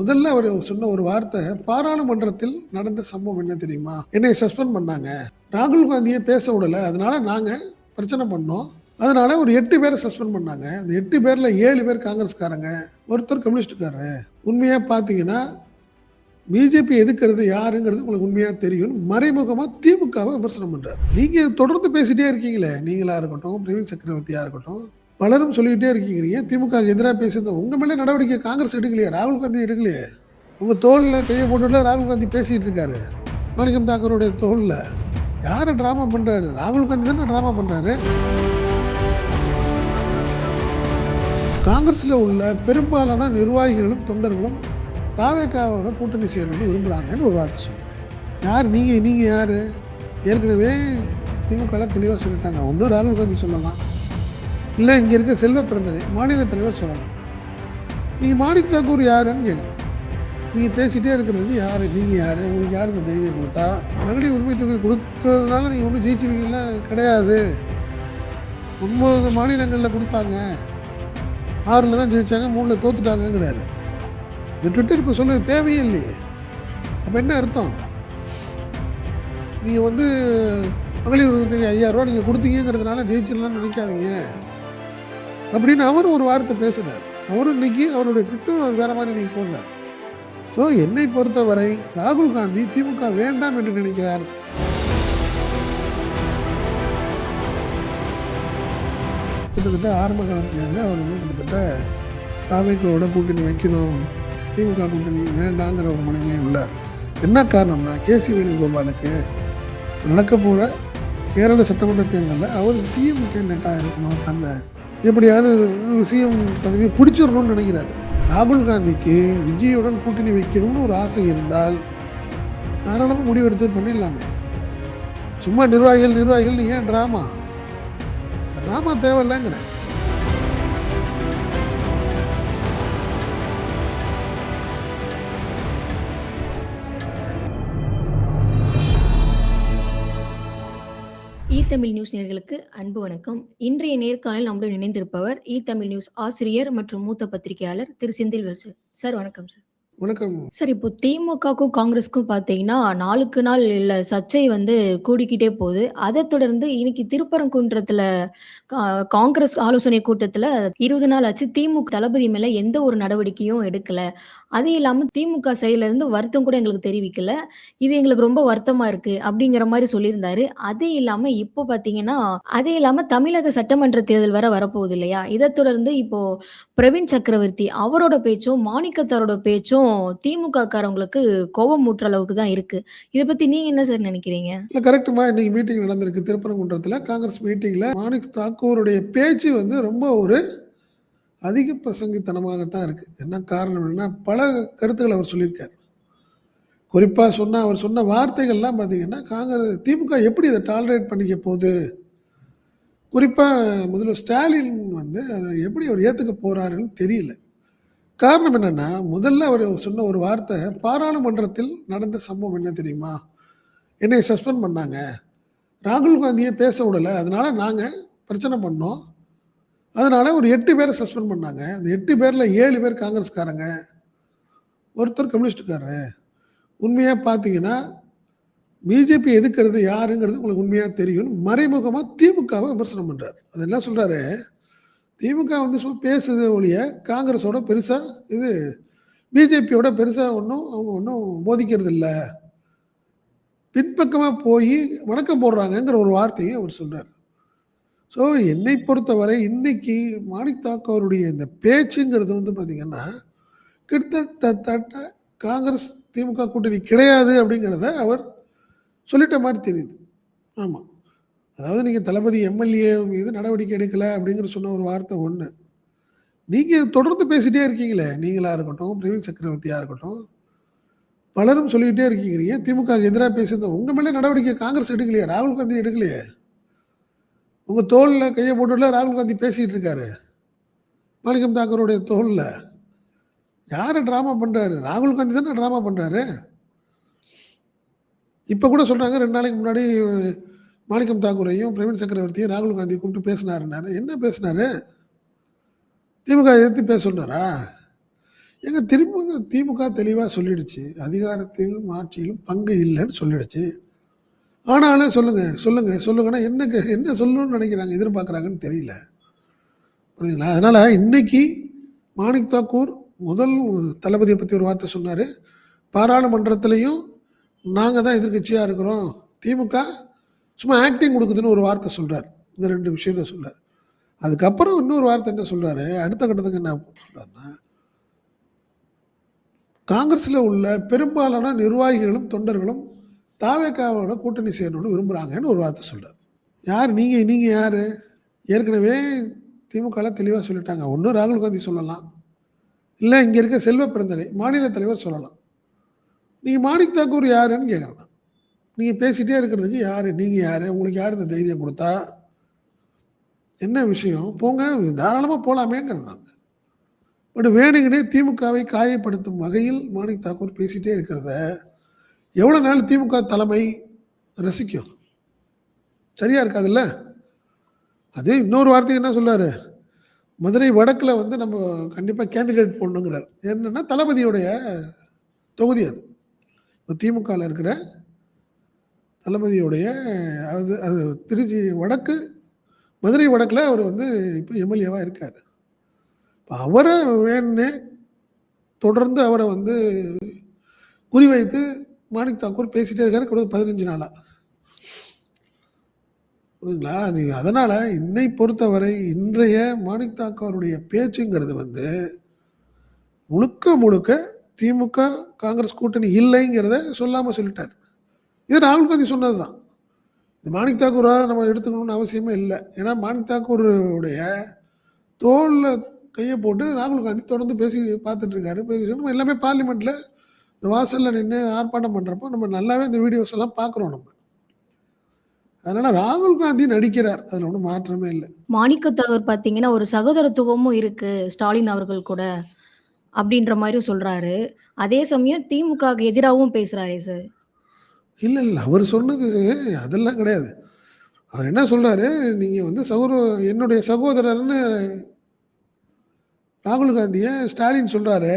முதல்ல அவர் சொன்ன ஒரு வார்த்தை பாராளுமன்றத்தில் நடந்த சம்பவம் என்ன தெரியுமா? என்னை சஸ்பெண்ட் பண்ணாங்க. ராகுல் காந்தியை பேச விடல. அதனால நாங்க பிரச்சனை பண்ணோம். அதனால ஒரு எட்டு பேரை சஸ்பெண்ட் பண்ணாங்க. அந்த எட்டு பேர்ல ஏழு பேர் காங்கிரஸ்காரங்க ஒருத்தர் கம்யூனிஸ்டுக்காரரு. உண்மையா பாத்தீங்கன்னா பிஜேபி எதுக்கிறது யாருங்கிறது உங்களுக்கு உண்மையா தெரியும். மறைமுகமா திமுகவை விமர்சனம் பண்றாரு. நீங்க தொடர்ந்து பேசிட்டே இருக்கீங்களே. நீங்களா இருக்கட்டும் பிரவீன் சக்கரவர்த்தியா இருக்கட்டும் பலரும் சொல்லிக்கிட்டே இருக்கீங்க. ஏன் திமுக எதிராக பேசுறது உங்கள் மேலே நடவடிக்கை காங்கிரஸ் எடுக்கலையே? ராகுல் காந்தி எடுக்கலையே? உங்கள் தோளில் கையை போட்டுல ராகுல் காந்தி பேசிக்கிட்டு இருக்காரு. மாணிக்கம் தாக்கருடைய தோளில். யாரை ட்ராமா பண்ணுறாரு ராகுல் காந்தி தானே ட்ராமா பண்ணுறாரு காங்கிரஸில் உள்ள பெரும்பாலான நிர்வாகிகளும் தொண்டர்களும் தாவேக்காவோட கூட்டணி சேர்ந்து விரும்புகிறாங்கன்னு ஒரு வார்த்தை சொல்லுவோம் யார்? நீங்கள் நீங்கள் யார்? ஏற்கனவே திமுகலாம் தெளிவாக சொல்லிட்டாங்க. ஒன்றும் ராகுல் காந்தி சொல்லலாம். இல்லை இங்கே இருக்க செல்வ பிறந்தது மாநில தலைவர் சொல்லலாம். நீங்கள் மாணிக் தாக்கூர் யாருன்னு கேள்வி நீங்கள் பேசிகிட்டே இருக்கிறது யார்? நீங்கள் யார்? உங்களுக்கு யாருக்கு தைரியம் கொடுத்தா? மறுபடியும் உரிமை தொகை கொடுத்ததுனால நீங்கள் ஒன்றும் ஜெயிச்சிருவீங்களா? கிடையாது. ஒன்பது மாநிலங்களில் கொடுத்தாங்க. ஆறில் தான் ஜெயித்தாங்க மூணில் தோத்துட்டாங்கங்கிறாரு. இந்த ட்விட்டர் இப்போ சொல்ல தேவையே இல்லையே அப்போ என்ன அர்த்தம்? நீங்கள் வந்து மகளிர் உரிமை தொகை ஐயாயிரம் ரூபா நீங்கள் கொடுத்தீங்கிறதுனால ஜெயிச்சிடலாம்னு நினைக்காதீங்க. அப்படின்னு அவரும் ஒரு வார்த்தை பேசினார். அவரும் இன்னைக்கு அவருடைய ட்விட்டர் வேற மாதிரி இன்னைக்கு போனார் ஸோ என்னை பொறுத்தவரை ராகுல் காந்தி திமுக வேண்டாம் என்று நினைக்கிறார். கிட்டத்தட்ட ஆரம்ப காலத்துலேருந்து அவர் வந்து கிட்டத்தட்ட தாவைக்கோட கூட்டணி வைக்கணும் திமுக கூட்டணி வேண்டாங்கிற ஒரு மனநிலை உள்ளார். என்ன காரணம்னா கேசி வேணுகோபாலுக்கு நடக்க போகிற கேரள சட்டமன்ற தேர்தலில் அவர் சிஎம் கேண்டிடேட்டாக இருக்கணும் தன்னை. எப்படியாவது சிஎம் பதவி பிடிச்சிடணும்னு நினைக்கிறாரு. ராகுல் காந்திக்கு விஜயுடன் கூட்டணி வைக்கணும்னு ஒரு ஆசை இருந்தால் தாராளமாக முடிவெடுத்து பண்ணிடலாமே. சும்மா நிர்வாகிகள் நிர்வாகிகள் ஏன் ட்ராமா ட்ராமா தேவையில்லைங்கிறேன் தமிழ் நியூஸ் நேயர்களுக்கு அன்பு வணக்கம். இன்றைய நேர்காணல் நம்முடன் இணைந்திருப்பவர் இ தமிழ் நியூஸ் ஆசிரியர் மற்றும் மூத்த பத்திரிகையாளர் திரு செந்தில் வருசு சார் வணக்கம் சார். வணக்கம். சார் இப்போ திமுகக்கும் காங்கிரஸ்க்கும் பார்த்தீங்கன்னா நாளுக்கு நாள் இல்ல சர்ச்சை வந்து கூடிக்கிட்டே போகுது. அதை தொடர்ந்து இன்னைக்கு திருப்பரங்குன்றத்துல காங்கிரஸ் ஆலோசனை கூட்டத்துல இருபது நாள் ஆச்சு திமுக தளபதி மேல எந்த ஒரு நடவடிக்கையும் எடுக்கல. அது இல்லாம திமுக சைடுல இருந்து வருத்தம் கூட எங்களுக்கு தெரிவிக்கல. இது எங்களுக்கு ரொம்ப வருத்தமா இருக்கு அப்படிங்கிற மாதிரி சொல்லியிருந்தாரு. அது இல்லாம இப்போ பாத்தீங்கன்னா அது இல்லாம தமிழக சட்டமன்ற தேர்தல் வர வரப்போகுது இல்லையா? இதை தொடர்ந்து இப்போ பிரவீன் சக்கரவர்த்தி அவரோட பேச்சும் மாணிக்கத்தாரோட பேச்சும் திமுக காரவங்களுக்கு கோபம் மூட்டுற அளவுக்கு தான் இருக்கு. இதை பத்தி நீங்க என்ன சார் நினைக்கிறீங்க? இல்லை கரெக்டுமா இன்னைக்கு மீட்டிங் நடந்திருக்கு. திருப்பரங்குன்றத்தில் காங்கிரஸ் மீட்டிங்கில் மாணிக் தாக்கூருடைய பேச்சு வந்து ரொம்ப ஒரு அதிக பிரசங்கித்தனமாகத்தான் இருக்குது என்ன காரணம் என்னன்னா பல கருத்துக்களை அவர் சொல்லியிருக்கார். குறிப்பாக சொன்னால் அவர் சொன்ன வார்த்தைகள்லாம் பார்த்தீங்கன்னா காங்கிரஸ் திமுக எப்படி இதை டாலரேட் பண்ணிக்க போகுது? குறிப்பாக முதல்ல ஸ்டாலின் வந்து அதை எப்படி அவர் ஏற்றுக்க போகிறாருன்னு தெரியல. காரணம் என்னென்னா முதல்ல அவர் சொன்ன ஒரு வார்த்தை பாராளுமன்றத்தில் நடந்த சம்பவம் என்ன தெரியுமா? என்னை சஸ்பெண்ட் பண்ணாங்க. ராகுல் காந்தியை பேச விடலை. அதனால் நாங்கள் பிரச்சனை பண்ணோம். அதனால் ஒரு எட்டு பேரை சஸ்பெண்ட் பண்ணாங்க. அந்த எட்டு பேரில் ஏழு பேர் காங்கிரஸ்காரங்க ஒருத்தர் கம்யூனிஸ்டுக்காரரு. உண்மையாக பார்த்தீங்கன்னா பிஜேபி எதுக்கிறது யாருங்கிறது உங்களுக்கு உண்மையாக தெரியும். மறைமுகமாக திமுகவை விமர்சனம் பண்ணுறார் அது என்ன சொல்கிறாரு திமுக வந்து சும்மா பேசுது ஒழிய காங்கிரஸோட பெருசாக இது பிஜேபியோட பெருசாக ஒன்றும் அவங்க ஒன்றும் போதிக்கிறது இல்லை. பின்பக்கமாக போய் வணக்கம் போடுறாங்கங்கிற ஒரு வார்த்தையை அவர் சொல்கிறார் ஸோ என்னை பொறுத்தவரை இன்னைக்கு மாணிக் தாக்கூருடைய இந்த பேச்சுங்கிறது வந்து பார்த்தீங்கன்னா கிட்டத்தட்ட காங்கிரஸ் திமுக கூட்டணி கிடையாது அப்படிங்கிறத அவர் சொல்லிட்ட மாதிரி தெரியுது. ஆமாம் அதாவது நீங்கள் தளபதி எம்எல்ஏ மீது நடவடிக்கை எடுக்கலை அப்படிங்கிற சொன்ன ஒரு வார்த்தை ஒன்று நீங்கள் தொடர்ந்து பேசிகிட்டே இருக்கீங்களே நீங்களாக இருக்கட்டும் பிரவீன் சக்கரவர்த்தியாக இருக்கட்டும் பலரும் சொல்லிக்கிட்டே இருக்கீங்க ஏன் திமுக எதிராக பேசுறது? உங்கள் மேலே நடவடிக்கை காங்கிரஸ் எடுக்கலையே? ராகுல் காந்தி எடுக்கலையே? உங்கள் தோளில் கையை போட்டுல ராகுல் காந்தி பேசிகிட்டு இருக்காரு. மாணிக்கம் தாக்கருடைய தோளில். யார் ட்ராமா பண்ணுறாரு ராகுல் காந்தி தானே ட்ராமா பண்ணுறாரு இப்போ கூட சொல்கிறாங்க ரெண்டு நாளைக்கு முன்னாடி மாணிக்கம் தாக்கூரையும் பிரவீன் சக்கரவர்த்தியும் ராகுல் காந்தி கூப்பிட்டு பேசினாருன்னாரு. என்ன பேசினாரு? திமுக எதிர்த்து பேச சொன்னாரா? எங்கள் திரும்ப திமுக தெளிவாக சொல்லிடுச்சு. அதிகாரத்திலும் ஆட்சியிலும் பங்கு இல்லைன்னு சொல்லிடுச்சு. ஆனாலும் சொல்லுங்கள் சொல்லுங்கள் சொல்லுங்கன்னா என்ன என்ன சொல்லணும்னு நினைக்கிறாங்க எதிர்பார்க்குறாங்கன்னு தெரியல. புரியுதுங்களா? அதனால் இன்னைக்கு மாணிக் தாக்கூர் முதல் தளபதியை பற்றி ஒரு வார்த்தை சொன்னார். பாராளுமன்றத்திலையும் நாங்கள் தான் எதிர்க்கட்சியாக இருக்கிறோம். திமுக சும்மா ஆக்டிங் கொடுக்குதுன்னு ஒரு வார்த்தை சொல்கிறார் இந்த ரெண்டு விஷயத்த சொல்கிறார் அதுக்கப்புறம் இன்னொரு வார்த்தை என்ன சொல்கிறாரு அடுத்த கட்டத்துக்கு என்ன சொல்கிறாருன்னா காங்கிரஸில் உள்ள பெரும்பாலான நிர்வாகிகளும் தொண்டர்களும் தாவேக்காவோட கூட்டணி சேரணும்னு விரும்புகிறாங்கன்னு ஒரு வார்த்தை சொல்கிறார் யார்? நீங்கள் நீங்கள் யார்? ஏற்கனவே திமுகவில் தெளிவாக சொல்லிட்டாங்க. ஒன்று ராகுல் காந்தி சொல்லலாம். இல்லை இங்கே இருக்க செல்வ பிறந்தகை மாநில தலைவர் சொல்லலாம். நீங்கள் மாணிக் தாக்கூர் யாருன்னு கேட்குறேன் நீங்கள் பேசிகிட்டே இருக்கிறதுக்கு யார்? நீங்கள் யார்? உங்களுக்கு யார் இந்த தைரியம் கொடுத்தா? என்ன விஷயம்? போங்க தாராளமாக போகலாமேங்கிறேன் நான் பட் வேணுங்கனே திமுகவை காயப்படுத்தும் வகையில் மாணிக் தாக்கூர் பேசிகிட்டே இருக்கிறத எவ்வளோ நாள் திமுக தலைமை ரசிக்கும்? சரியா இருக்காதுல்ல? அது இன்னொரு வார்த்தைக்கு என்ன சொல்றாரு? மதுரை வடக்கில் வந்து நம்ம கண்டிப்பாக கேண்டிடேட் போடணுங்கிறார். என்னென்னா தளபதியுடைய தொகுதி அது. இப்போ திமுகவில் இருக்கிற தளபதியுடைய அது அது திருச்சி வடக்கு மதுரை வடக்கில் அவர் வந்து இப்போ எம்எல்ஏவாக இருக்கார். இப்போ அவரை வேணுன்னே தொடர்ந்து அவரை வந்து குறிவைத்து மாணிக் தாக்கூர் பேசிட்டே இருக்காரு கூட பதினஞ்சு நாளா. புரியுதுங்களா? அது அதனால இன்னை பொறுத்தவரை இன்றைய மாணிக் தாக்கூருடைய பேச்சுங்கிறது வந்து முழுக்க முழுக்க திமுக காங்கிரஸ் கூட்டணி இல்லைங்கிறத சொல்லாம சொல்லிட்டார். இது ராகுல் காந்தி சொன்னது தான் இது மாணிக் தாக்கூராக நம்ம எடுத்துக்கணும்னு அவசியமே இல்லை. ஏன்னா மாணிக் தாக்கூருடைய தோளில் கையை போட்டு ராகுல் காந்தி தொடர்ந்து பேசி பார்த்துட்டு இருக்காரு. பேசிட்டு நம்ம எல்லாமே பார்லிமெண்ட்டில் இந்த வாசலில் நின்று ஆர்ப்பாட்டம் பண்ணுறப்போ நம்ம நல்லாவே இந்த வீடியோஸ் எல்லாம் பார்க்குறோம் நம்ம. அதனால ராகுல் காந்தி நடிக்கிறார். அதில் ஒன்றும் மாற்றமே இல்லை. மாணிக்கத்தவர் பார்த்தீங்கன்னா ஒரு சகோதரத்துவமும் இருக்கு ஸ்டாலின் அவர்கள் கூட அப்படின்ற மாதிரியும் சொல்றாரு. அதே சமயம் திமுகவுக்கு எதிராகவும் பேசுறாரே சார். இல்லை இல்லை அவர் சொன்னது அதெல்லாம் கிடையாது. அவர் என்ன சொல்றாரு நீங்கள் வந்து சகோதர என்னுடைய சகோதரர்னு ராகுல் காந்தியை ஸ்டாலின் சொல்றாரு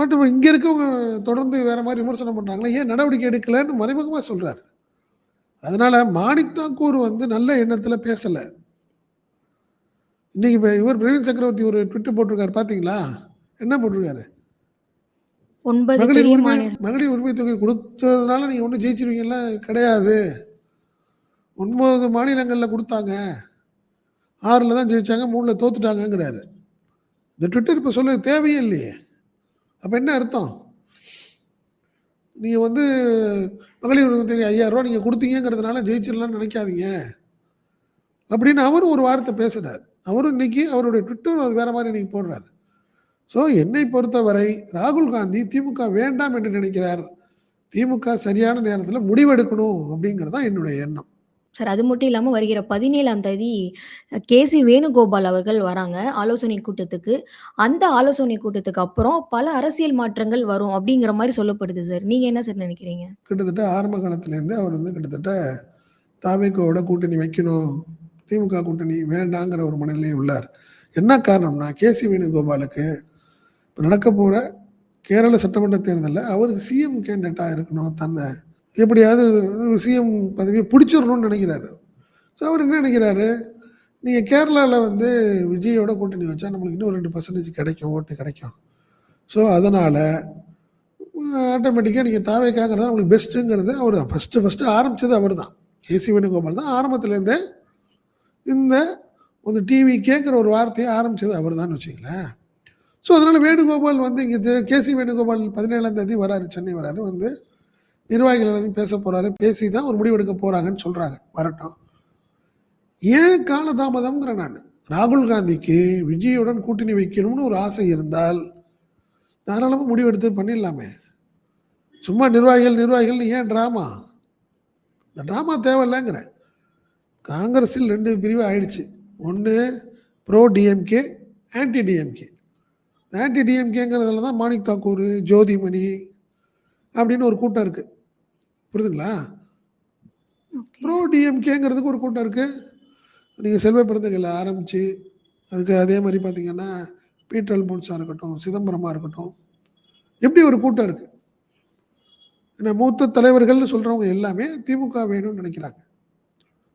பட் இங்கே இருக்கவங்க தொடர்ந்து வேற மாதிரி விமர்சனம் பண்ணுறாங்களே ஏன் நடவடிக்கை எடுக்கலைன்னு மறைமுகமாக சொல்றாரு. அதனால மாணிக் தாக்கூர் வந்து நல்ல எண்ணத்தில் பேசலை. இன்னைக்கு இப்போ இவர் பிரவீன் சக்கரவர்த்தி ஒரு ட்விட்டு போட்டிருக்காரு பார்த்தீங்களா என்ன போட்டிருக்காரு? மகளிர் உரிமை மகளிர் உரிமை தொகை கொடுத்ததுனால நீங்கள் ஒன்றும் ஜெயிச்சிருவீங்கலாம் கிடையாது. ஒன்பது மாநிலங்களில் கொடுத்தாங்க. ஆறில் தான் ஜெயிச்சாங்க மூணில் தோத்துட்டாங்கங்கிறாரு. இந்த ட்விட்டர் இப்போ சொல்ல தேவையே இல்லையே. அப்போ என்ன அர்த்தம்? நீங்கள் வந்து மகளிர் உரிமை ஐயாயிரரூவா நீங்கள் கொடுத்தீங்கிறதுனால ஜெயிச்சிடலாம்னு நினைக்காதீங்க. அப்படின்னு அவரும் ஒரு வார்த்தை பேசுனார் அவரும் இன்னைக்கு அவருடைய ட்விட்டர் அது வேறு மாதிரி இன்னைக்கு போடுறாரு. ஸோ என்னை பொறுத்தவரை ராகுல் காந்தி திமுக வேண்டாம் என்று நினைக்கிறார். திமுக சரியான நேரத்தில் முடிவெடுக்கணும் அப்படிங்கிறது தான் என்னுடைய எண்ணம். சார் அது மட்டும் இல்லாமல் வருகிற பதினேழாம் தேதி கே சி வேணுகோபால் அவர்கள் வராங்க ஆலோசனை கூட்டத்துக்கு. அந்த ஆலோசனை கூட்டத்துக்கு அப்புறம் பல அரசியல் மாற்றங்கள் வரும் அப்படிங்கிற மாதிரி சொல்லப்படுது சார் நீங்க என்ன சார் நினைக்கிறீங்க? கிட்டத்தட்ட ஆரம்ப காலத்துலேருந்து அவர் வந்து கிட்டத்தட்ட தாவேக்கோட கூட்டணி வைக்கணும் திமுக கூட்டணி வேண்டாங்கிற ஒரு மனநிலையில் உள்ளார். என்ன காரணம்னா கேசி வேணுகோபாலுக்கு இப்போ நடக்க போகிற கேரள சட்டமன்ற தேர்தலில் அவருக்கு சிஎம் கேண்டிடேட்டாக இருக்கணும் தன்னை எப்படியாவது சிஎம் பதவியை பிடிச்சிடணும்னு நினைக்கிறாரு. ஸோ அவர் என்ன நினைக்கிறாரு? நீங்கள் கேரளாவில் வந்து விஜயோட கூட்டணி வச்சா நம்மளுக்கு இன்னும் ரெண்டு பர்சன்டேஜ் கிடைக்கும் ஓட்டு கிடைக்கும். ஸோ அதனால் ஆட்டோமேட்டிக்காக நீங்கள் தாவேக்காங்கிறது தான் உங்களுக்கு பெஸ்ட்டுங்கிறது அவர். ஃபஸ்ட்டு ஃபஸ்ட்டு ஆரம்பித்தது அவர் தான் கேசி வேணுகோபால் தான் ஆரம்பத்துலேருந்தே இந்த ஒரு கேட்குற ஒரு வார்த்தையை ஆரம்பித்தது அவர் தான் வச்சுங்களேன் ஸோ அதனால் வேணுகோபால் வந்து இங்கே கேசி வேணுகோபால் பதினேழாம் தேதி வராரு சென்னை வராரு. வந்து நிர்வாகிகள் பேச போகிறாரு பேசி தான் ஒரு முடிவெடுக்க போகிறாங்கன்னு சொல்கிறாங்க வரட்டும். ஏன் காலதாமதம்ங்கிற நான். ராகுல் காந்திக்கு விஜயுடன் கூட்டணி வைக்கணும்னு ஒரு ஆசை இருந்தால் தாராளமாக முடிவெடுத்து பண்ணிடலாமே. சும்மா நிர்வாகிகள் நிர்வாகிகள் ஏன் ட்ராமா இந்த ட்ராமா தேவையில்லைங்கிறேன் காங்கிரஸில் ரெண்டு பிரிவு ஆயிடுச்சு. ஒன்று pro DMK anti DMK anti டிஎம்கேங்கிறதுல தான் மாணிக் தாக்கூர் ஜோதிமணி அப்படின்னு ஒரு கூட்டம் இருக்குது புரியுதுங்களா ப்ரோ டிஎம்கேங்கிறதுக்கு ஒரு கூட்டம் இருக்குது நீங்கள் செல்வ பிறந்தகையில் ஆரம்பித்து அதுக்கு அதே மாதிரி பார்த்தீங்கன்னா பீட்டர் அல்போன்ஸாக இருக்கட்டும் சிதம்பரமாக இருக்கட்டும் எப்படி ஒரு கூட்டம் இருக்கு? ஏன்னா மூத்த தலைவர்கள்னு சொல்றவங்க எல்லாமே திமுக வேணும்னு நினைக்கிறாங்க.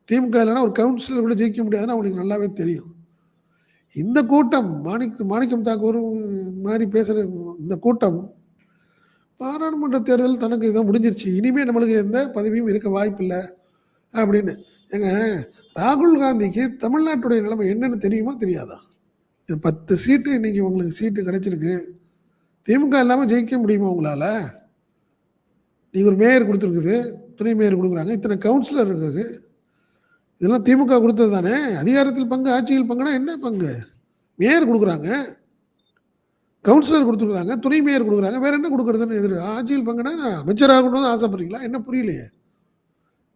திமுக இல்லைன்னா ஒரு கவுன்சிலர் கூட ஜெயிக்க முடியாதுன்னு அவங்களுக்கு நல்லாவே தெரியும். இந்த கூட்டம் மாணிக் மாணிக்கம் தாக்கூர் மாதிரி பேசுகிற இந்த கூட்டம் பாராளுமன்ற தேர்தல் தனக்கு இதை முடிஞ்சிருச்சு. இனிமேல் நம்மளுக்கு எந்த பதவியும் இருக்க வாய்ப்பில்லை அப்படின்னு. ஏங்க ராகுல் காந்திக்கு தமிழ்நாட்டுடைய நிலைமை என்னன்னு தெரியுமா தெரியாதா? இந்த பத்து சீட்டு இன்னைக்கு உங்களுக்கு சீட்டு கிடைச்சிருக்கு. திமுக இல்லாமல் ஜெயிக்க முடியுமா உங்களால்? நீங்கள் ஒரு மேயர் கொடுத்துருக்குது. துணை மேயர் கொடுக்குறாங்க. இத்தனை கவுன்சிலர் இருக்குது. இதெல்லாம் திமுக கொடுத்தது தானே? அதிகாரத்தில் பங்கு ஆட்சியில் பங்குனா என்ன பங்கு? மேயர் கொடுக்குறாங்க. கவுன்சிலர் கொடுத்துருக்குறாங்க துணை மேயர் கொடுக்குறாங்க. வேற என்ன கொடுக்குறதுன்னு எதிர் ஆட்சியில் பங்குனா நான் அமைச்சராகணும்னு ஆசைப்படுறீங்களா? என்ன புரியலையே.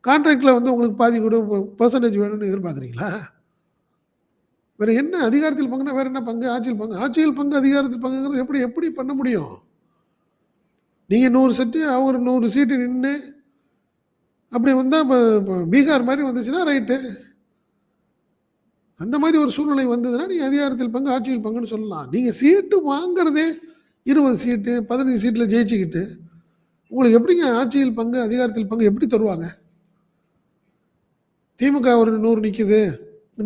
கான்ட்ராக்டில் வந்து உங்களுக்கு பாதி கூட பர்சன்டேஜ் வேணும்னு எதிர்பார்க்குறீங்களா? வேறு என்ன அதிகாரத்தில் பங்குனா வேற என்ன பங்கு? ஆட்சியில் பங்கு ஆட்சியில் பங்கு அதிகாரத்தில் பங்குங்கிறது எப்படி எப்படி பண்ண முடியும்? நீங்கள் நூறு செட்டு அவர் நூறு சீட்டு நின்று அப்படி வந்தால் இப்போ பீகார் மாதிரி வந்துச்சுன்னா ரைட்டு அந்த மாதிரி ஒரு சூழ்நிலை வந்ததுன்னா நீங்கள் அதிகாரத்தில் பங்கு ஆட்சியில் பங்குன்னு சொல்லலாம். நீங்கள் சீட்டு வாங்குறதே இருபது சீட்டு பதினஞ்சு சீட்டில் ஜெயிச்சுக்கிட்டு உங்களுக்கு எப்படிங்க ஆட்சியில் பங்கு அதிகாரத்தில் பங்கு எப்படி தருவாங்க? திமுக ஒரு நூறு நிற்கிது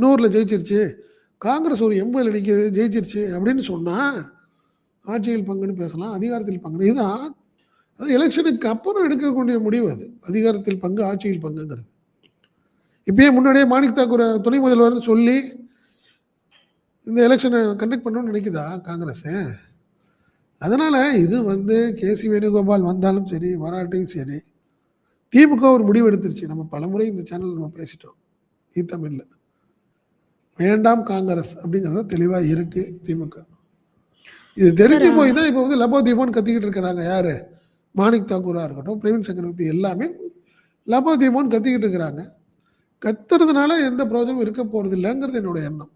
நூறில் ஜெயிச்சிருச்சு காங்கிரஸ் ஒரு எண்பதில் நிற்கிது ஜெயிச்சிருச்சு அப்படின்னு சொன்னால் ஆட்சியில் பங்குன்னு பேசலாம் அதிகாரத்தில் பங்குன்னு. இது அது எலெக்ஷனுக்கு அப்புறம் எடுக்கக்கூடிய முடிவு அது. அதிகாரத்தில் பங்கு ஆட்சியில் பங்குங்கிறது. இப்பயே முன்னாடியே மாணிக் தாக்கூர் துணை முதல்வர்னு சொல்லி இந்த எலெக்ஷனை கண்டக்ட் பண்ணணும்னு நினைக்குதா காங்கிரஸ்? அதனால் இது வந்து கேசி வேணுகோபால் வந்தாலும் சரி வராட்டையும் சரி திமுக ஒரு முடிவு எடுத்துருச்சு நம்ம பலமுறை இந்த சேனல் நம்ம பேசிட்டோம். ஈ தமிழில். வேண்டாம் காங்கிரஸ் அப்படிங்கிறது தெளிவாக இருக்குது திமுக. இது தெரிஞ்சு போய் தான் இப்போ வந்து லபோ தீபோன்னு கத்திக்கிட்டு இருக்கிறாங்க. யாரு? மாணிக் தாக்கூராக இருக்கட்டும் பிரவீன் சக்கரவர்த்தி எல்லாமே லபோ தீபோன்னு கத்திக்கிட்டு இருக்கிறாங்க. கத்துறதுனால எந்த பிரயோஜனமும் இருக்க போகிறது இல்லைங்கிறது என்னோட எண்ணம்.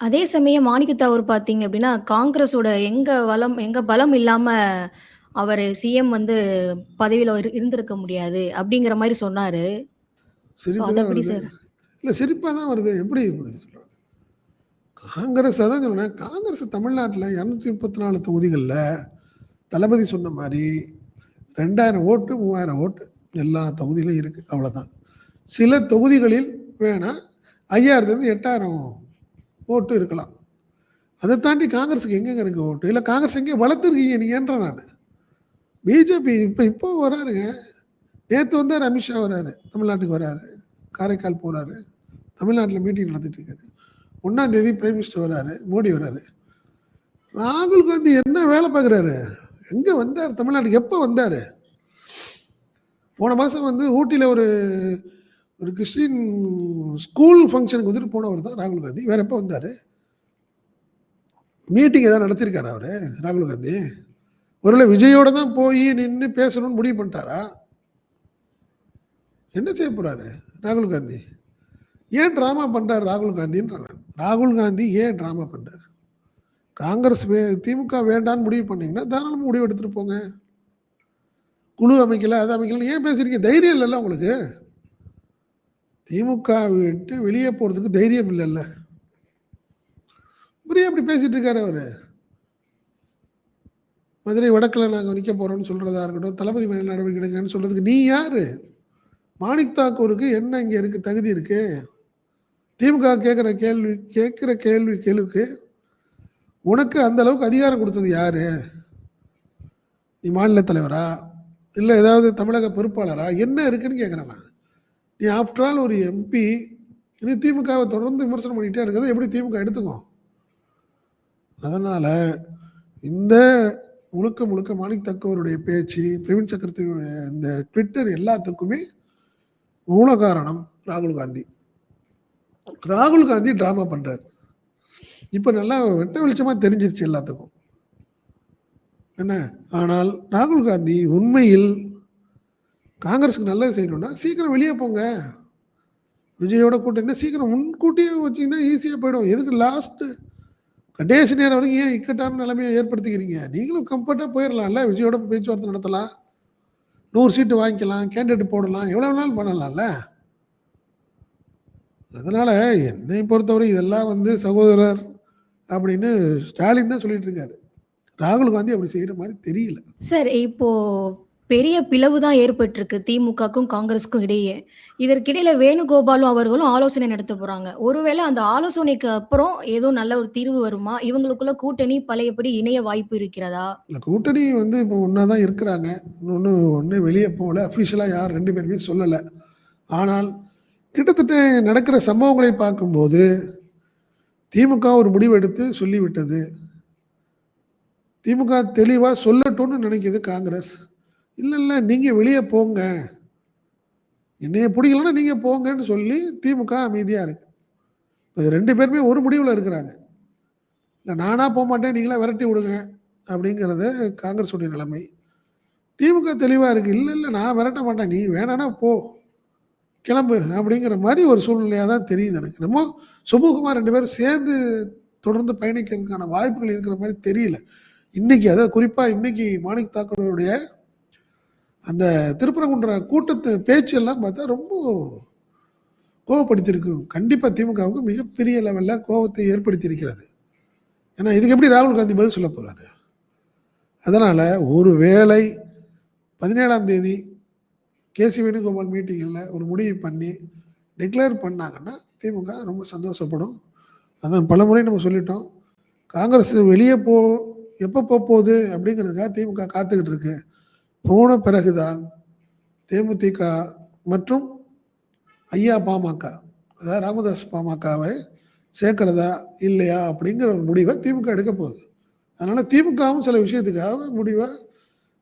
அதே சமயம் மாணிக்கத்தாவூர் பார்த்தீங்க அப்படின்னா காங்கிரஸோட எங்க வளம் எங்க பலம் இல்லாம அவர் சிஎம் வந்து பதவியில இரு- இருந்திருக்க முடியாது அப்படிங்கிற மாதிரி சொன்னாரு. இல்லை சிரிப்பாக தான் வருது. எப்படி இப்படி சொல்கிறாங்க காங்கிரஸ் அதான் சொன்னேன். காங்கிரஸ் தமிழ்நாட்டில் இரநூத்தி முப்பத்தி நாலு தொகுதிகளில் தளபதி சொன்ன மாதிரி ரெண்டாயிரம் ஓட்டு மூவாயிரம் ஓட்டு எல்லா தொகுதியிலும் இருக்குது அவ்வளோதான் சில தொகுதிகளில் வேணால் ஐயாயிரத்துலேருந்து எட்டாயிரம் ஓட்டு இருக்கலாம். அதை தாண்டி காங்கிரஸுக்கு எங்கெங்க இருக்குது ஓட்டு? இல்லை காங்கிரஸ் எங்கே வளர்த்துருக்கீங்க நீங்கன்ற நான் பிஜேபி இப்போ இப்போ வராருங்க. நேற்று வந்தார் அமித்ஷா வராரு. தமிழ்நாட்டுக்கு வராரு. காரைக்கால் போகிறாரு தமிழ்நாட்டில் மீட்டிங் நடத்திட்டு இருக்காரு ஒன்றாந்தேதி பிரைம் மினிஸ்டர் வராரு. மோடி வராரு. ராகுல் காந்தி என்ன வேலை பார்க்குறாரு? எங்கே வந்தார்? தமிழ்நாட்டுக்கு எப்போ வந்தார்? போன மாதம் வந்து ஊட்டியில் ஒரு ஒரு கிறிஸ்டின் ஸ்கூல் ஃபங்க்ஷனுக்கு வந்துட்டு போனவர் தான் ராகுல் காந்தி. வேற எப்போ வந்தார்? மீட்டிங் எதாவது நடத்தியிருக்காரு அவர் ராகுல் காந்தி? ஒருவேளை விஜயோட தான் போய் நின்று பேசணும்னு முடிவு பண்ணிட்டாரா? என்ன செய்ய போகிறாரு ராகுல் காந்தி? ஏன் ட்ராமா பண்ணுறாரு ராகுல் காந்தின்றாங்க ராகுல் காந்தி ஏன் ட்ராமா பண்ணுறாரு காங்கிரஸ் வே திமுக வேண்டான்னு முடிவு பண்ணிங்கன்னா தாராளமாக முடிவு எடுத்துகிட்டு போங்க. குழு அமைக்கல அது அமைக்கல ஏன் பேசுறீங்க தைரியம் இல்லைல்ல உங்களுக்கு? திமுக விட்டு வெளியே போகிறதுக்கு தைரியம் இல்லைல்ல. புரிய அப்படி பேசிகிட்டு இருக்காரு அவர். மதுரை வடக்கில் நாங்கள் நிற்க போகிறோம்னு சொல்கிறதா இருக்கட்டும் தளபதி மேல நடவடிக்கை எடுங்கன்னு சொல்கிறதுக்கு நீ யார்? மாணிக் தாக்கூருக்கு என்ன இங்கே இருக்குது தகுதி இருக்கு? திமுக கேட்குற கேள்வி கேட்குற கேள்வி கேள்விக்கு உனக்கு அந்த அளவுக்கு அதிகாரம் கொடுத்தது யார்? நீ மாநில தலைவரா? இல்லை ஏதாவது தமிழக பொறுப்பாளரா? என்ன இருக்குன்னு கேட்குறேன் நான் நீ ஆஃப்டர் ஆல் ஒரு எம்பி இது திமுகவை தொடர்ந்து விமர்சனம் பண்ணிகிட்டே இருக்கிறது எப்படி திமுக எடுத்துக்கும்? அதனால் இந்த முழுக்க முழுக்க மாணிக் தக்கவருடைய பேச்சு பிரவீன் சக்கரவர்த்தியுடைய இந்த ட்விட்டர் எல்லாத்துக்குமே மூல காரணம் ராகுல் காந்தி. ராகுல் காந்தி ட்ராமா பண்ணுறாரு இப்போ நல்லா வெட்ட வெளிச்சமாக தெரிஞ்சிருச்சு எல்லாத்துக்கும். என்ன? ஆனால் ராகுல் காந்தி உண்மையில் காங்கிரஸுக்கு நல்லது செய்யணும்னா சீக்கிரம் வெளியே போங்க. விஜயோட கூட்டணி சீக்கிரம் முன்கூட்டியே வச்சிங்கன்னா ஈஸியாக போயிடும். எதுக்கு லாஸ்ட்டு கடைசி நேரம் வரைக்கும் ஏன் இக்கட்டான நிலைமையை ஏற்படுத்திக்கிறீங்க? நீங்களும் கம்ஃபர்ட்டாக போயிடலாம்ல விஜயோட பேச்சுவார்த்தை நடத்தலாம். நூறு சீட்டு வாங்கிக்கலாம் கேண்டிடேட் போடலாம் எவ்வளோ வேணாலும் பண்ணலாம்ல. அதனால் என்னை பொறுத்தவரை இதெல்லாம் வந்து சகோதரர் அப்படின்னு ஸ்டாலின் தான் சொல்லிட்டு இருக்காரு. ராகுல் காந்தி அப்படி செய்கிற மாதிரி தெரியல. சார் இப்போது பெரிய பிளவு தான் ஏற்பட்டிருக்கு திமுகக்கும் காங்கிரஸுக்கும் இடையே. இதற்கிடையில வேணுகோபாலும் அவர்களும் ஆலோசனை நடத்த போறாங்க. ஒருவேளை அந்த ஆலோசனைக்கு அப்புறம் ஏதோ நல்ல ஒரு தீர்வு வருமா? இவங்களுக்குள்ள கூட்டணி பழையபடி இணைய வாய்ப்பு இருக்கிறதா? இல்லை கூட்டணி வந்து இப்போ ஒன்றா தான் இருக்கிறாங்க. இன்னொன்று ஒன்று வெளியே போகல. அஃபிஷியலாக யார் ரெண்டு பேருமே சொல்லலை. ஆனால் கிட்டத்தட்ட நடக்கிற சம்பவங்களை பார்க்கும்போது திமுக ஒரு முடிவெடுத்து சொல்லிவிட்டது. திமுக தெளிவாக சொல்லட்டும்னு நினைக்கிது காங்கிரஸ். இல்லை இல்லை நீங்கள் வெளியே போங்க. என்னைய பிடிக்கலன்னா நீங்கள் போங்கன்னு சொல்லி திமுக அமைதியாக இருக்கு. இப்போ இது ரெண்டு பேருமே ஒரு முடிவில் இருக்கிறாங்க. இல்லை நானாக போக மாட்டேன் நீங்களே விரட்டி விடுங்க அப்படிங்கிறது காங்கிரஸுடைய நிலைமை. திமுக தெளிவாக இருக்குது இல்லை இல்லை நான் விரட்ட மாட்டேன். நீ வேணான்னா போ. கிளம்பு அப்படிங்கிற மாதிரி ஒரு சூழ்நிலையாக தான் தெரியுது எனக்கு. நம்ம சுமூகமாக ரெண்டு பேரும் சேர்ந்து தொடர்ந்து பயணிக்கிறதுக்கான வாய்ப்புகள் இருக்கிற மாதிரி தெரியல. இன்னைக்கு அதாவது குறிப்பாக இன்னைக்கு மாணிக் தாக்கூருடைய அந்த திருப்பரங்குன்ற கூட்டத்து பேச்செல்லாம் பார்த்தா ரொம்ப கோவப்படுத்தியிருக்கும் கண்டிப்பாக திமுகவுக்கு மிகப்பெரிய லெவலில் கோபத்தை ஏற்படுத்தியிருக்கிறது. ஏன்னா இதுக்கு எப்படி ராகுல் காந்தி பதில் சொல்ல போகிறாரு அதனால் ஒரு வேளை பதினேழாம் தேதி கேசி வேணுகோபால் மீட்டிங்கில் ஒரு முடிவு பண்ணி டிக்ளேர் பண்ணாங்கன்னா திமுக ரொம்ப சந்தோஷப்படும். அதான் பலமுறை நம்ம சொல்லிட்டோம். காங்கிரஸ் வெளியே போ எப்போ போக போகுது அப்படிங்கிறதுக்காக திமுக காத்துக்கிட்டு இருக்குது போன பிறகுதான் தேமுதிக மற்றும் ஐயா பாமக அதாவது ராமதாஸ் பாமகவை சேர்க்கிறதா இல்லையா அப்படிங்கிற ஒரு முடிவை திமுக எடுக்க போகுது. அதனால் திமுகவும் சில விஷயத்துக்காக முடிவை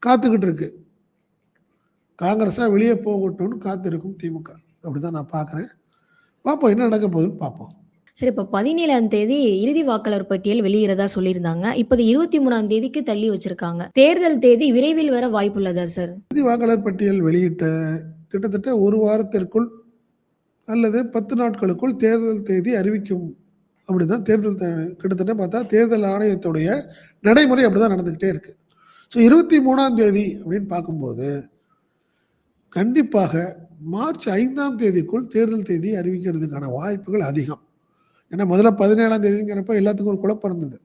காத்துக்கிட்டு இருக்கு. காங்கிரஸாக வெளியே போகட்டும்னு காத்திருக்கும் திமுக. அப்படி தான் நான் பார்க்குறேன். பார்ப்போம் என்ன நடக்க போகுதுன்னு பார்ப்போம். சரி இப்போ பதினேழாம் தேதி இறுதி வாக்காளர் பட்டியல் வெளியிறதா சொல்லியிருந்தாங்க. இப்போது இருபத்தி மூணாம் தேதிக்கு தள்ளி வச்சிருக்காங்க. தேர்தல் தேதி விரைவில் வர வாய்ப்புள்ளதா சார்? இறுதி வாக்காளர் பட்டியல் வெளியிட்ட கிட்டத்தட்ட ஒரு வாரத்திற்குள் அல்லது பத்து நாட்களுக்குள் தேர்தல் தேதி அறிவிக்கும். அப்படிதான் தேர்தல் கிட்டத்தட்ட பார்த்தா தேர்தல் ஆணையத்துடைய நடைமுறை அப்படிதான் நடந்துக்கிட்டே இருக்கு. ஸோ இருபத்தி மூணாம் தேதி அப்படின்னு பார்க்கும்போது கண்டிப்பாக மார்ச் ஐந்தாம் தேதிக்குள் தேர்தல் தேதி அறிவிக்கிறதுக்கான வாய்ப்புகள் அதிகம். ஏன்னா முதல்ல பதினேழாம் தேதிங்கிறப்ப எல்லாத்துக்கும் ஒரு குழப்பம் இருந்தது.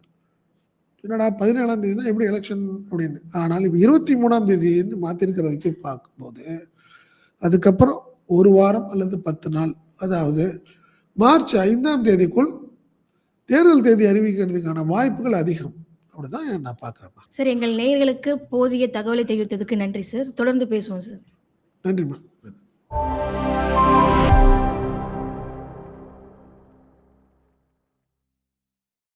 என்னடா பதினேழாம் தேதினா எப்படி எலெக்ஷன் அப்படின்னு. ஆனால் இப்போ இருபத்தி மூணாம் தேதின்னு மாற்றிருக்கிற வரைக்கும் பார்க்கும்போது அதுக்கப்புறம் ஒரு வாரம் அல்லது பத்து நாள் அதாவது மார்ச் ஐந்தாம் தேதிக்குள் தேர்தல் தேதி அறிவிக்கிறதுக்கான வாய்ப்புகள் அதிகம். அப்படிதான் நான் பார்க்குறேன். சார் எங்கள் நேயர்களுக்கு போதிய தகவலை தெரிவித்ததுக்கு நன்றி சார். தொடர்ந்து பேசுவோம் சார். நன்றிம்மா